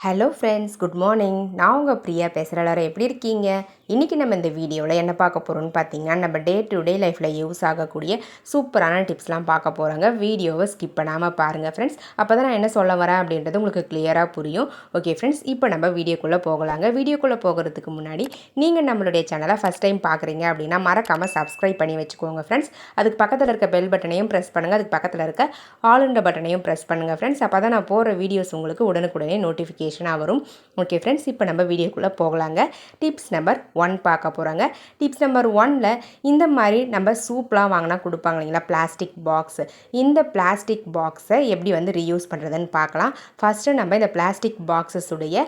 Hello friends good morning நான் உங்கள் பிரியா பேசுகிற எல்லாரும் எப்படி இருக்கீங்க? இன்றைக்கி நம்ம இந்த வீடியோவில் என்ன பார்க்க போகிறோம்னு பார்த்தீங்கன்னா நம்ம டே டு டே லைஃப்பில் யூஸ் ஆகக்கூடிய சூப்பரான டிப்ஸ்லாம் பார்க்க போகிறோங்க வீடியோவை ஸ்கிப் பண்ணாமல் பாருங்கள் ஃப்ரெண்ட்ஸ் அப்போ தான் நான் என்ன சொல்ல வரேன் அப்படின்றது உங்களுக்கு கிளியராக புரியும். ஓகே ஃப்ரெண்ட்ஸ் இப்போ நம்ம வீடியோக்குள்ளே போகலாங்க. வீடியோக்குள்ளே போகிறதுக்கு முன்னாடி நீங்கள் நம்மளுடைய சேனலை ஃபஸ்ட் டைம் பார்க்குறீங்க அப்படின்னா மறக்காமல் சப்ஸ்கிரைப் பண்ணி வச்சுக்கோங்க ஃப்ரெண்ட்ஸ் அதுக்கு பக்கத்தில் இருக்க பெல் பட்டனையும் ப்ரெஸ் பண்ணுங்கள் அதுக்கு பக்கத்தில் இருக்க ஆல் இண்ட பட்டனையும் ப்ரெஸ் பண்ணுங்கள் ஃப்ரெண்ட்ஸ் அப்போ தான் நான் போகிற வீடியோஸ் உங்களுக்கு உடனுக்குடனே நோட்டிஃபிகேஷன் நோட்டிஃபிகேஷனாக வரும். ஓகே ஃப்ரெண்ட்ஸ் இப்போ நம்ம வீடியோக்குள்ளே போகலாங்க. டிப்ஸ் நம்பர் ஒன் பார்க்க போகிறாங்க டிப்ஸ் நம்பர் ஒனில் இந்த மாதிரி நம்ம சூப்லாம் வாங்கினா கொடுப்பாங்க இல்லைங்களா? பிளாஸ்டிக் பாக்ஸ் இந்த பிளாஸ்டிக் பாக்ஸை எப்படி வந்து ரீயூஸ் பண்ணுறதுன்னு பார்க்கலாம். ஃபஸ்ட்டு நம்ம இந்த பிளாஸ்டிக் பாக்ஸஸ் உடைய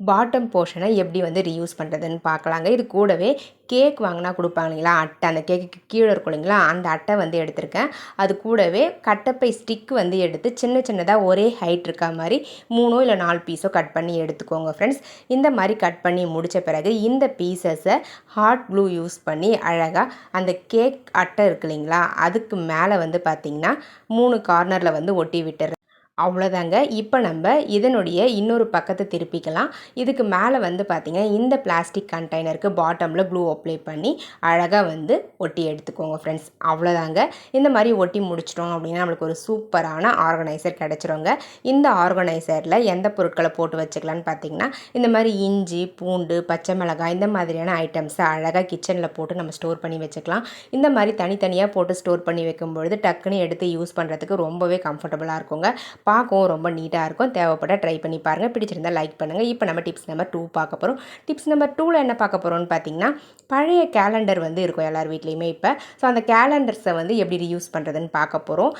பாட்டம் போர்ஷனை எப்படி வந்து ரீயூஸ் பண்ணுறதுன்னு பார்க்கலாங்க. இது கூடவே கேக் வாங்கினா கொடுப்பாங்க இல்லைங்களா? அட்டை அந்த கேக்குக்கு கீழே இருக்கும் இல்லைங்களா? அந்த அட்டை வந்து எடுத்திருக்கேன். அது கூடவே கட்டப்பை ஸ்டிக் வந்து எடுத்து சின்ன சின்னதாக ஒரே ஹைட் இருக்க மாதிரி மூணோ இல்லை நாலு பீஸோ கட் பண்ணி எடுத்துக்கோங்க ஃப்ரெண்ட்ஸ் இந்த மாதிரி கட் பண்ணி முடித்த பிறகு இந்த பீசஸை ஹாட் க்ளூ யூஸ் பண்ணி அழகாக அந்த கேக் அட்டை இருக்கு இல்லைங்களா? அதுக்கு மேலே வந்து பார்த்திங்கன்னா மூணு கார்னரில் வந்து ஒட்டி விட்டுறேன். அவ்வளோதாங்க இப்போ நம்ம இதனுடைய இன்னொரு பக்கத்தை திருப்பிக்கலாம். இதுக்கு மேலே வந்து பார்த்திங்கன்னா இந்த பிளாஸ்டிக் கண்டெய்னருக்கு பாட்டமில் க்ளூ அப்ளை பண்ணி அழகாக வந்து ஒட்டி எடுத்துக்கோங்க ஃப்ரெண்ட்ஸ் அவ்வளோதாங்க இந்த மாதிரி ஒட்டி முடிச்சிட்டோம் அப்படின்னா நம்மளுக்கு ஒரு சூப்பரான ஆர்கனைசர் கிடச்சிருங்க. இந்த ஆர்கனைசரில் எந்த பொருட்களை போட்டு வச்சுக்கலான்னு பார்த்தீங்கன்னா இந்த மாதிரி இஞ்சி பூண்டு பச்சை மிளகாய் இந்த மாதிரியான ஐட்டம்ஸை அழகாக கிச்சனில் போட்டு நம்ம ஸ்டோர் பண்ணி வச்சுக்கலாம். இந்த மாதிரி தனித்தனியாக போட்டு ஸ்டோர் பண்ணி வைக்கும்பொழுது டக்குன்னு எடுத்து யூஸ் பண்ணுறதுக்கு ரொம்பவே கம்ஃபர்டபுளாக இருக்குங்க. பார்க்கவும் ரொம்ப நீட்டாக இருக்கும். தேவைப்பட ட்ரை பண்ணி பாருங்கள் பிடிச்சிருந்தா லைக் பண்ணுங்கள் இப்போ நம்ம டிப்ஸ் நம்பர் டூ பார்க்க போகிறோம் டிப்ஸ் நம்பர் டூவில் என்ன பார்க்க போகிறோம்னு பார்த்தீங்கன்னா பழைய கேலண்டர் வந்து இருக்கும் எல்லார் வீட்லேயுமே இப்போ. ஸோ அந்த கேலண்டர்ஸை வந்து எப்படி ரீயூஸ் பண்ணுறதுன்னு பார்க்க போகிறோம்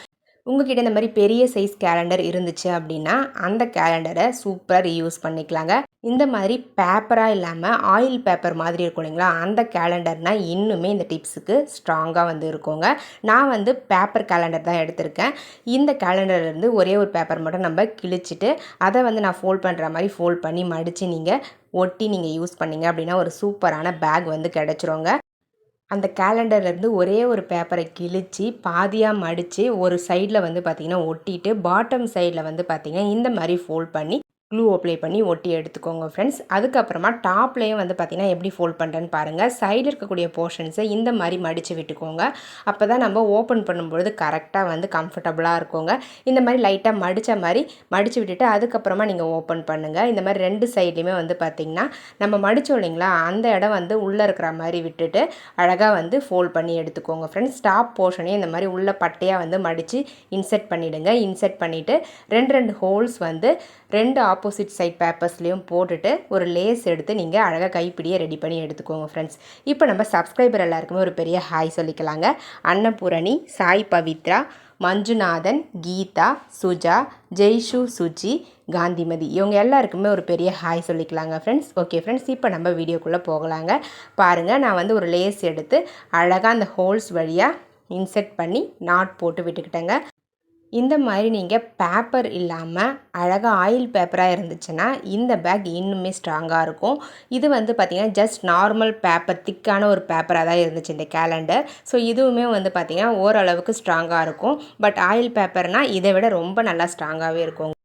உங்ககிட்ட இந்த மாதிரி பெரிய சைஸ் கேலண்டர் இருந்துச்சு அப்படின்னா அந்த கேலண்டரை சூப்பராக ரீயூஸ் பண்ணிக்கலாங்க. இந்த மாதிரி பேப்பராக இல்லாமல் ஆயில் பேப்பர் மாதிரி இருக்கும் இல்லைங்களா அந்த கேலண்டர்னால் இன்னுமே இந்த டிப்ஸுக்கு ஸ்ட்ராங்காக வந்து இருக்குங்க. நான் வந்து பேப்பர் கேலண்டர் தான் எடுத்திருக்கேன். இந்த கேலண்டர்லேருந்து ஒரே ஒரு பேப்பர் மட்டும் நம்ம கிழிச்சிட்டு அதை வந்து நான் ஃபோல்ட் பண்ணுற மாதிரி ஃபோல்ட் பண்ணி மடித்து நீங்கள் ஒட்டி நீங்கள் யூஸ் பண்ணிங்க அப்படின்னா ஒரு சூப்பரான பேக் வந்து கிடச்சிருங்க. அந்த கேலண்டர்லேருந்து ஒரே ஒரு பேப்பரை கிழித்து பாதியாக மடித்து ஒரு சைடில் வந்து பார்த்திங்கன்னா ஒட்டிட்டு பாட்டம் சைடில் வந்து பார்த்திங்கன்னா இந்த மாதிரி ஃபோல்ட் பண்ணி க்ளூ அப்ளை பண்ணி ஒட்டி எடுத்துக்கோங்க ஃப்ரெண்ட்ஸ் அதுக்கப்புறமா டாப்லேயும் வந்து பார்த்திங்கன்னா எப்படி ஃபோல்ட் பண்ணுறேன்னு பாருங்கள் சைடில் இருக்கக்கூடிய போர்ஷன்ஸை இந்த மாதிரி மடித்து விட்டுக்கோங்க. அப்போ தான் நம்ம ஓப்பன் பண்ணும்பொழுது கரெக்டாக வந்து கம்ஃபர்டபுளாக இருக்குங்க. இந்த மாதிரி லைட்டாக மடித்த மாதிரி மடித்து விட்டுட்டு அதுக்கப்புறமா நீங்கள் ஓப்பன் பண்ணுங்கள் இந்த மாதிரி ரெண்டு சைட்லேயுமே வந்து பார்த்திங்கன்னா நம்ம மடித்தோம் இல்லைங்களா அந்த இடம் வந்து உள்ளே இருக்கிற மாதிரி விட்டுட்டு அழகாக வந்து ஃபோல்ட் பண்ணி எடுத்துக்கோங்க ஃப்ரெண்ட்ஸ் டாப் போர்ஷனையும் இந்த மாதிரி உள்ள பட்டையாக வந்து மடித்து இன்செர்ட் பண்ணிவிடுங்க இன்செர்ட் பண்ணிவிட்டு ரெண்டு ரெண்டு ஹோல்ஸ் வந்து ரெண்டு ஆப்போசிட் சைட் பேப்பர்ஸ்லேயும் போட்டுட்டு ஒரு லேஸ் எடுத்து நீங்கள் அழகாக கைப்பிடியை ரெடி பண்ணி எடுத்துக்கோங்க ஃப்ரெண்ட்ஸ் இப்போ நம்ம சப்ஸ்கிரைபர் எல்லாருக்குமே ஒரு பெரிய ஹாய் சொல்லிக்கலாங்க. அன்னபூரணி சாய் பவித்ரா மஞ்சுநாதன் கீதா சுஜா ஜெய்ஷு சுஜி காந்திமதி. இவங்க எல்லாருக்குமே ஒரு பெரிய ஹாய் சொல்லிக்கலாங்க ஃப்ரெண்ட்ஸ் ஓகே ஃப்ரெண்ட்ஸ் இப்போ நம்ம வீடியோக்குள்ளே போகலாங்க. பாருங்கள் நான் வந்து ஒரு லேஸ் எடுத்து அழகாக அந்த ஹோல்ஸ் வழியாக இன்செர்ட் பண்ணி நாட் போட்டு விட்டுக்கிட்டேங்க. இந்த மாதிரி நீங்கள் பேப்பர் இல்லாமல் அழகாக ஆயில் பேப்பராக இருந்துச்சுன்னா இந்த பேக் இன்னுமே ஸ்ட்ராங்காக இருக்கும். இது வந்து பார்த்திங்கன்னா ஜஸ்ட் நார்மல் பேப்பர் திக்கான ஒரு பேப்பராக தான் இருந்துச்சு இந்த கேலண்டர் ஸோ இதுவுமே வந்து பார்த்திங்கன்னா ஓரளவுக்கு ஸ்ட்ராங்காக இருக்கும். பட் ஆயில் பேப்பர்னால் இதை விட ரொம்ப நல்லா ஸ்ட்ராங்காகவே இருக்கும்.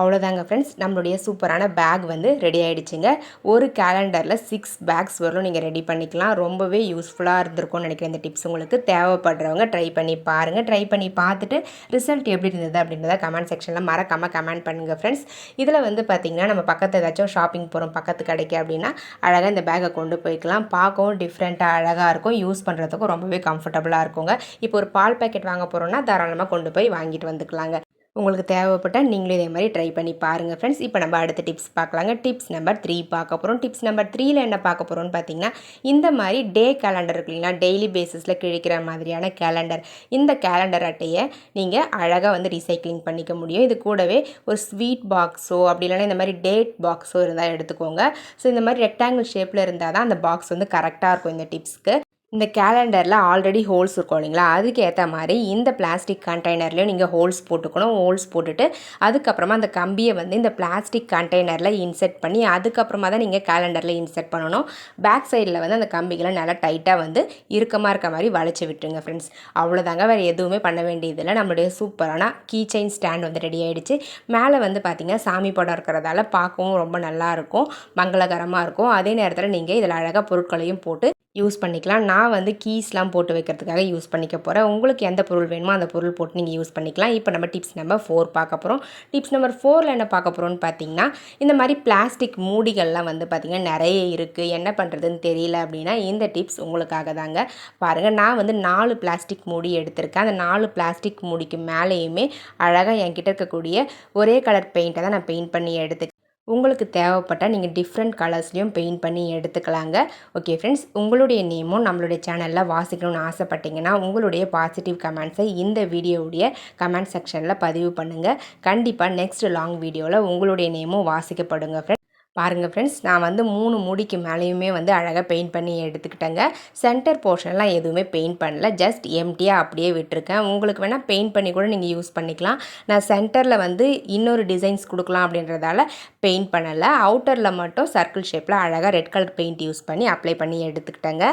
அவ்வளோதாங்க ஃப்ரெண்ட்ஸ் நம்மளுடைய சூப்பரான பேக் வந்து ரெடி ஆகிடுச்சிங்க ஒரு கேலண்டரில் சிக்ஸ் பேக்ஸ் வரலும் நீங்கள் ரெடி பண்ணிக்கலாம். ரொம்பவே யூஸ்ஃபுல்லாக இருந்திருக்கும்னு நினைக்கிறேன் இந்த டிப்ஸ் உங்களுக்கு. தேவைப்படுறவங்க ட்ரை பண்ணி பாருங்கள் ட்ரை பண்ணி பார்த்துட்டு ரிசல்ட் எப்படி இருந்தது அப்படின்றத கமெண்ட் செக்ஷனில் மறக்காமல் கமெண்ட் பண்ணுங்கள் ஃப்ரெண்ட்ஸ் இதில் வந்து பார்த்திங்கன்னா நம்ம பக்கத்து ஏதாச்சும் ஷாப்பிங் போகிறோம் பக்கத்து கடைக்கு அப்படின்னா அழகாக இந்த பேக்கை கொண்டு போய்க்கலாம். பார்க்கவும் டிஃப்ரெண்ட்டாக அழகாக இருக்கும். யூஸ் பண்ணுறதுக்கும் ரொம்பவே கம்ஃபர்டபுளாக இருக்குங்க. இப்போ ஒரு பால் பேக்கெட் வாங்க போகிறோம்னா தாராளமாக கொண்டு போய் வாங்கிட்டு வந்துக்கலாங்க. உங்களுக்கு தேவைப்பட்டால் நீங்களும் இதே மாதிரி ட்ரை பண்ணி பாருங்கள் ஃப்ரெண்ட்ஸ் இப்போ நம்ம அடுத்த டிப்ஸ் பார்க்கலாங்க. டிப்ஸ் நம்பர் த்ரீ பார்க்க போகிறோம் டிப்ஸ் நம்பர் த்ரீயில் என்ன பார்க்க போகிறோம்னு பார்த்தீங்கன்னா இந்த மாதிரி டே கேலண்டர் இருக்கு இல்லைங்களா? டெய்லி பேசிஸில் கிழிக்கிற மாதிரியான கேலண்டர் இந்த கேலண்டர் அட்டையை நீங்கள் அழகாக வந்து ரீசைக்ளிங் பண்ணிக்க முடியும். இது கூடவே ஒரு ஸ்வீட் பாக்ஸோ அப்படி இல்லைன்னா இந்த மாதிரி டேட் பாக்ஸோ இருந்தால் எடுத்துக்கோங்க. ஸோ இந்த மாதிரி ரெக்டாங்கிள் ஷேப்பில் இருந்தால் தான் அந்த பாக்ஸ் வந்து கரெக்டாக இருக்கும் இந்த டிப்ஸ்க்கு இந்த கேலண்டரில் ஆல்ரெடி ஹோல்ஸ் இருக்கும் இல்லைங்களா? அதுக்கு ஏற்ற மாதிரி இந்த பிளாஸ்டிக் கண்டெய்னர்லேயும் நீங்கள் ஹோல்ஸ் போட்டுக்கணும். ஹோல்ஸ் போட்டுட்டு அதுக்கப்புறமா அந்த கம்பியை வந்து இந்த பிளாஸ்டிக் கண்டெய்னரில் இன்செர்ட் பண்ணி அதுக்கப்புறமா தான் நீங்கள் கேலண்டரில் இன்செர்ட் பண்ணணும். பேக் சைடில் வந்து அந்த கம்பிகளை நல்லா டைட்டாக வந்து இறுக்கமாக இருக்க மாதிரி வளைச்சி விட்டுருங்க ஃப்ரெண்ட்ஸ் அவ்வளோதாங்க வேறு எதுவுமே பண்ண வேண்டியதில்லை. நம்மளுடைய சூப்பரான கீ செயின் ஸ்டாண்ட் வந்து ரெடி ஆகிடுச்சு மேலே வந்து பார்த்திங்கன்னா சாமி படம் இருக்கிறதால பார்க்கவும் ரொம்ப நல்லாயிருக்கும் மங்களகரமாக இருக்கும். அதே நேரத்தில் நீங்கள் இதில் அழகாக பொருட்களையும் போட்டு யூஸ் பண்ணிக்கலாம். நான் வந்து கீஸ்லாம் போட்டு வைக்கிறதுக்காக யூஸ் பண்ணிக்க போகிறேன் உங்களுக்கு எந்த பொருள் வேணுமோ அந்த பொருள் போட்டு நீங்கள் யூஸ் பண்ணிக்கலாம். இப்போ நம்ம டிப்ஸ் நம்பர் ஃபோர் பார்க்க போகிறோம் டிப்ஸ் நம்பர் ஃபோரில் என்ன பார்க்க போகிறோம்னு பார்த்தீங்கன்னா இந்த மாதிரி பிளாஸ்டிக் மூடிகள்லாம் வந்து பார்த்திங்கன்னா நிறைய இருக்குது என்ன பண்ணுறதுன்னு தெரியல அப்படின்னா இந்த டிப்ஸ் உங்களுக்காக தாங்க. பாருங்கள் நான் வந்து நாலு பிளாஸ்டிக் மூடி எடுத்திருக்கேன். அந்த நாலு பிளாஸ்டிக் மூடிக்கு மேலேயுமே அழகாக என்கிட்ட இருக்கக்கூடிய ஒரே கலர் பெயிண்ட்டை தான் நான் பெயிண்ட் பண்ணி எடுத்துக்கிறேன். உங்களுக்கு தேவைப்பட்டால் நீங்கள் டிஃப்ரெண்ட் கலர்ஸ்லேயும் பெயிண்ட் பண்ணி எடுத்துக்கலாங்க. ஓகே ஃப்ரெண்ட்ஸ் உங்களுடைய நேமும் நம்மளுடைய சேனலில் வாசிக்கணும்னு ஆசைப்பட்டீங்கன்னா உங்களுடைய பாசிட்டிவ் கமெண்ட்ஸை இந்த வீடியோவுடைய கமெண்ட் செக்ஷனில் பதிவு பண்ணுங்கள் கண்டிப்பாக நெக்ஸ்ட் லாங் வீடியோவில் உங்களுடைய நேமும் வாசிக்கப்படுங்க ஃப்ரெண்ட்ஸ் பாருங்கள் ஃப்ரெண்ட்ஸ் நான் வந்து மூணு மூடிக்கு மேலேயுமே வந்து அழகாக பெயிண்ட் பண்ணி எடுத்துக்கிட்டேங்க. சென்டர் போர்ஷன்லாம் எதுவுமே பெயிண்ட் பண்ணல. ஜஸ்ட் எம்டியாக அப்படியே விட்டுருக்கேன். உங்களுக்கு வேணால் பெயிண்ட் பண்ணி கூட நீங்கள் யூஸ் பண்ணிக்கலாம். நான் சென்டரில் வந்து இன்னொரு டிசைன்ஸ் கொடுக்கலாம் அப்படின்றதால பெயிண்ட் பண்ணலை. அவுட்டரில் மட்டும் சர்க்கிள் ஷேப்பில் அழகாக ரெட் கலர் பெயிண்ட் யூஸ் பண்ணி அப்ளை பண்ணி எடுத்துக்கிட்டேங்க.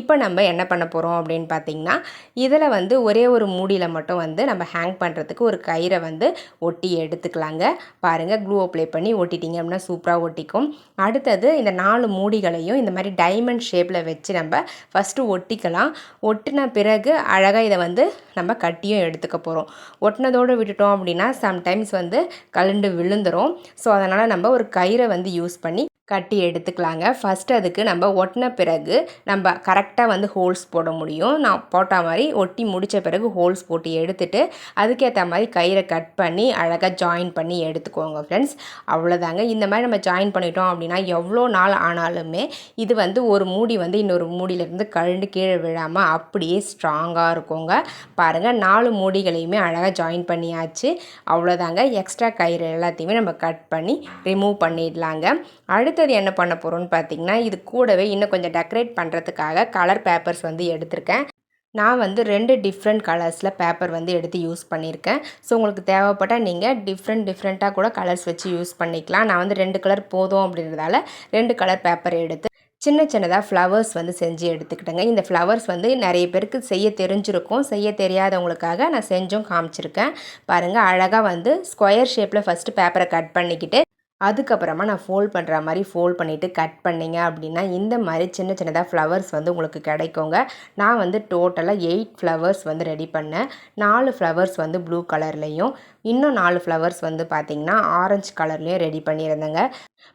இப்போ நம்ம என்ன பண்ண போகிறோம் அப்படின்னு பார்த்தீங்கன்னா இதில் வந்து ஒரே ஒரு மூடியில் மட்டும் வந்து நம்ம ஹேங் பண்ணுறதுக்கு ஒரு கயிறை வந்து ஒட்டி எடுத்துக்கலாங்க. பாருங்கள் க்ளூ அப்ளை பண்ணி ஒட்டிட்டீங்க அப்படின்னா சூப்பராக ஒட்டி பிடிக்கும். அடுத்தது இந்த நாலு மூடிகளையும் இந்த மாதிரி டைமண்ட் ஷேப்பில் வச்சு நம்ம ஃபஸ்ட்டு ஒட்டிக்கலாம். ஒட்டின பிறகு அழகாக இதை வந்து நம்ம கட்டியும் எடுத்துக்க போகிறோம் ஒட்டினதோடு விட்டுட்டோம் அப்படின்னா சம்டைம்ஸ் வந்து கலண்டு விழுந்துடும் ஸோ அதனால் நம்ம ஒரு கயிறை வந்து யூஸ் பண்ணி கட்டி எடுத்துக்கலாங்க. ஃபஸ்ட்டு அதுக்கு நம்ம ஒட்டின பிறகு நம்ம கரெக்டாக வந்து ஹோல்ஸ் போட முடியும். நான் போட்ட மாதிரி ஒட்டி முடித்த பிறகு ஹோல்ஸ் போட்டு எடுத்துகிட்டு அதுக்கேற்ற மாதிரி கயிறை கட் பண்ணி அழகாக ஜாயின் பண்ணி எடுத்துக்கோங்க ஃப்ரெண்ட்ஸ் அவ்வளோதாங்க இந்த மாதிரி நம்ம ஜாயின் பண்ணிட்டோம் அப்படின்னா எவ்வளோ நாள் ஆனாலுமே இது வந்து ஒரு மூடி வந்து இன்னொரு மூடியிலேருந்து கழுண்டு கீழே விழாமல் அப்படியே ஸ்ட்ராங்காக இருக்குங்க. பாருங்கள் நாலு மூடிகளையுமே அழகாக ஜாயின் பண்ணியாச்சு. அவ்வளோதாங்க எக்ஸ்ட்ரா கயிறு எல்லாத்தையுமே நம்ம கட் பண்ணி ரிமூவ் பண்ணிடலாங்க. அடுத்து அடுத்தது என்ன பண்ண போகிறோம்னு பார்த்தீங்கன்னா இது கூடவே இன்னும் கொஞ்சம் டெக்கரேட் பண்ணுறதுக்காக கலர் பேப்பர்ஸ் வந்து எடுத்திருக்கேன். நான் வந்து ரெண்டு டிஃப்ரெண்ட் கலர்ஸில் பேப்பர் வந்து எடுத்து யூஸ் பண்ணியிருக்கேன். ஸோ உங்களுக்கு தேவைப்பட்டால் நீங்கள் டிஃப்ரெண்ட் டிஃப்ரெண்ட்டாக கூட கலர்ஸ் வச்சு யூஸ் பண்ணிக்கலாம். நான் வந்து ரெண்டு கலர் போதும் அப்படின்றதால ரெண்டு கலர் பேப்பர் எடுத்து சின்ன சின்னதாக ஃப்ளவர்ஸ் வந்து செஞ்சு எடுத்துக்கிட்டேங்க. இந்த ஃப்ளவர்ஸ் வந்து நிறைய பேருக்கு செய்ய தெரிஞ்சிருக்கும். செய்ய தெரியாதவங்களுக்காக நான் செஞ்சும் காமிச்சிருக்கேன். பாருங்கள் அழகாக வந்து ஸ்கொயர் ஷேப்பில் ஃபஸ்ட்டு பேப்பரை கட் பண்ணிக்கிட்டு அதுக்கப்புறமா நான் ஃபோல்ட் பண்ணுற மாதிரி ஃபோல்ட் பண்ணிவிட்டு கட் பண்ணிங்க அப்படின்னா இந்த மாதிரி சின்ன சின்னதாக ஃப்ளவர்ஸ் வந்து உங்களுக்கு கிடைக்குங்க. நான் வந்து டோட்டலாக எயிட் ஃப்ளவர்ஸ் வந்து ரெடி பண்ணேன். நாலு ஃப்ளவர்ஸ் வந்து ப்ளூ கலர்லேயும் இன்னும் நாலு ஃப்ளவர்ஸ் வந்து பார்த்திங்கன்னா ஆரஞ்சு கலர்லேயும் ரெடி பண்ணியிருந்தேங்க.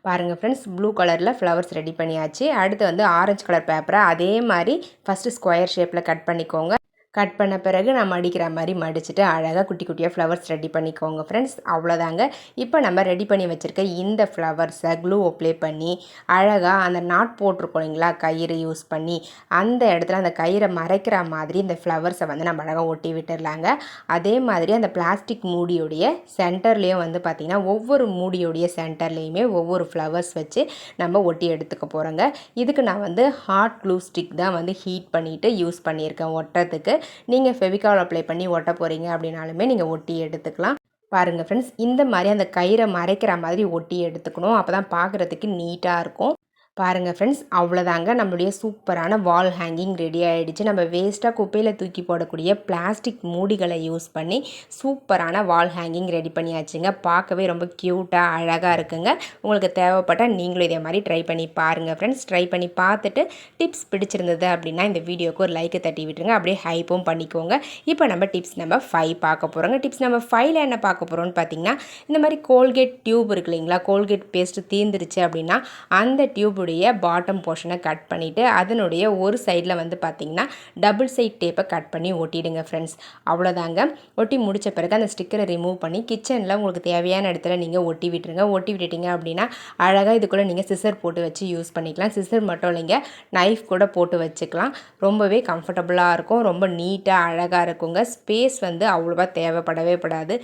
பாருங்கள் ஃப்ரெண்ட்ஸ் ப்ளூ கலரில் ஃப்ளவர்ஸ் ரெடி பண்ணியாச்சு. அடுத்து வந்து ஆரஞ்சு கலர் பேப்பரை அதே மாதிரி ஃபஸ்ட்டு ஸ்கொயர் ஷேப்பில் கட் பண்ணிக்கோங்க. கட் பண்ண பிறகு நம்ம அடிக்கிற மாதிரி மடிச்சுட்டு அழகாக குட்டி குட்டியாக ஃப்ளவர்ஸ் ரெடி பண்ணிக்கோங்க ஃப்ரெண்ட்ஸ் அவ்வளோதாங்க இப்போ நம்ம ரெடி பண்ணி வச்சுருக்க இந்த ஃப்ளவர்ஸை க்ளூ அப்ளை பண்ணி அழகாக அந்த நாட் போட்டிருக்கோம் இல்லைங்களா? கயிறு யூஸ் பண்ணி அந்த இடத்துல அந்த கயிறை மறைக்கிற மாதிரி இந்த ஃப்ளவர்ஸை வந்து நம்ம அழகாக ஒட்டி விட்டுடலாங்க அதே மாதிரி அந்த பிளாஸ்டிக் மூடியுடைய சென்டர்லேயும் வந்து பார்த்திங்கன்னா ஒவ்வொரு மூடியுடைய சென்டர்லேயுமே ஒவ்வொரு ஃப்ளவர்ஸ் வச்சு நம்ம ஒட்டி எடுத்துக்க போகிறோங்க இதுக்கு நான் வந்து ஹாட் க்ளூ ஸ்டிக் தான் வந்து ஹீட் பண்ணிவிட்டு யூஸ் பண்ணியிருக்கேன். ஒட்டுறதுக்கு நீங்கள் ஃபெவிகால் அப்ளை பண்ணி ஒட்ட போகிறீங்க அப்படின்னாலுமே நீங்கள் ஒட்டி எடுத்துக்கலாம். பாருங்கள் ஃப்ரெண்ட்ஸ் இந்த மாதிரி அந்த கயிறை மறைக்கிற மாதிரி ஒட்டி எடுத்துக்கணும். அப்போ தான் பார்க்குறதுக்கு நீட்டாக இருக்கும். பாருங்கள் ஃப்ரெண்ட்ஸ் அவ்வளோதாங்க நம்மளுடைய சூப்பரான வால் ஹேங்கிங் ரெடி ஆகிடுச்சு நம்ம வேஸ்ட்டாக குப்பையில் தூக்கி போடக்கூடிய பிளாஸ்டிக் மூடிகளை யூஸ் பண்ணி சூப்பரான வால் ஹேங்கிங் ரெடி பண்ணியாச்சுங்க. பார்க்கவே ரொம்ப க்யூட்டாக அழகாக இருக்குங்க. உங்களுக்கு தேவைப்பட்டால் நீங்களும் இதே மாதிரி ட்ரை பண்ணி பாருங்கள் ஃப்ரெண்ட்ஸ் ட்ரை பண்ணி பார்த்துட்டு டிப்ஸ் பிடிச்சிருந்தது அப்படின்னா இந்த வீடியோக்கு ஒரு லைக்கை தட்டி விட்டுருங்க. அப்படியே ஹைப்பும் பண்ணிக்கோங்க. இப்போ நம்ம டிப்ஸ் நம்ம ஃபைவ் பார்க்க போகிறோங்க டிப்ஸ் நம்ம ஃபைவ்ல என்ன பார்க்க போகிறோம்னு பார்த்தீங்கன்னா இந்த மாதிரி கோல்கேட் டியூப் இருக்கு இல்லைங்களா? கோல்கேட் பேஸ்ட்டு தீர்ந்துருச்சு அப்படின்னா அந்த டியூபுடைய அதனுடைய பாட்டம் போர்ஷனை கட் பண்ணிவிட்டு அதனுடைய ஒரு சைடில் வந்து பார்த்திங்கன்னா டபுள் சைட் டேப்பை கட் பண்ணி ஒட்டிடுங்க ஃப்ரெண்ட்ஸ் அவ்வளோதாங்க ஒட்டி முடித்த பிறகு அந்த ஸ்டிக்கரை ரிமூவ் பண்ணி கிச்சனில் உங்களுக்கு தேவையான இடத்துல நீங்கள் ஒட்டி விட்டுருங்க. ஒட்டி விட்டுட்டிங்க அப்படின்னா அழகாக இது கூட நீங்கள் சிசர் போட்டு வச்சு யூஸ் பண்ணிக்கலாம். சிசர் மட்டும் இல்லைங்க நைஃப் கூட போட்டு வச்சுக்கலாம். ரொம்பவே கம்ஃபர்டபுளாக இருக்கும். ரொம்ப நீட்டாக அழகாக இருக்குங்க. ஸ்பேஸ் வந்து அவ்வளோவா தேவைப்படவே படாது.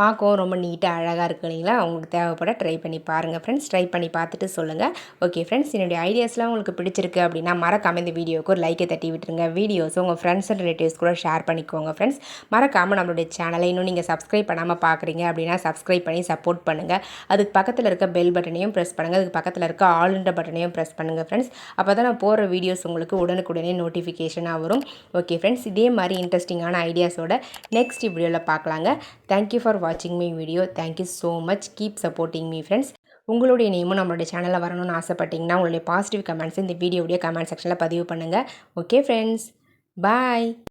பார்க்கவும் ரொம்ப நீட்டாக அழகாக இருக்கு இல்லைங்களா? உங்களுக்கு தேவைப்பட ட்ரை பண்ணி பாருங்கள் ஃப்ரெண்ட்ஸ் ட்ரை பண்ணி பார்த்துட்டு சொல்லுங்கள் ஓகே ஃப்ரெண்ட்ஸ் என்னுடைய ஐடியாஸ்லாம் உங்களுக்கு பிடிச்சிருக்கு அப்படின்னா மறக்காமல் இந்த வீடியோக்கு ஒரு லைக்கை தட்டி விட்டுருங்க. வீடியோஸ் உங்கள் ஃப்ரெண்ட்ஸ் அண்ட் ரிலேட்டிவ்ஸ் கூட ஷேர் பண்ணிக்கோங்க ஃப்ரெண்ட்ஸ் மறக்காமல் நம்மளுடைய சேனலை இன்னும் நீங்கள் சப்ஸ்கிரைப் பண்ணாமல் பார்க்குறீங்க அப்படின்னா சப்ஸ்கிரைப் பண்ணி சப்போர்ட் பண்ணுங்கள் அதுக்கு பக்கத்தில் இருக்க பெல் பட்டனையும் ப்ரெஸ் பண்ணுங்கள் அதுக்கு பக்கத்தில் இருக்க ஆளுன்ற பட்டனையும் ப்ரெஸ் பண்ணுங்கள் ஃப்ரெண்ட்ஸ் அப்போ தான் நான் போகிற வீடியோஸ் உங்களுக்கு உடனுக்குடனே நோட்டிஃபிகேஷனாக வரும். ஓகே ஃப்ரெண்ட்ஸ் இதே மாதிரி இன்ட்ரெஸ்டிங்கான ஐடியாஸோட நெக்ஸ்ட் வீடியோவில் பார்க்கலாங்க. தேங்க்யூ ஃபார் வாட்சிங் my video thank you so much keep supporting me friends உங்களுடைய நேமும் நம்மளுடைய சேனலில் வரணும்னு ஆசைப்பட்டீங்கன்னா உங்களுடைய பாசிட்டிவ் கமெண்ட்ஸ் இந்த வீடியோடைய கமெண்ட் செக்ஷனில் பதிவு பண்ணுங்கள் ஓகே ஃப்ரெண்ட்ஸ் பாய்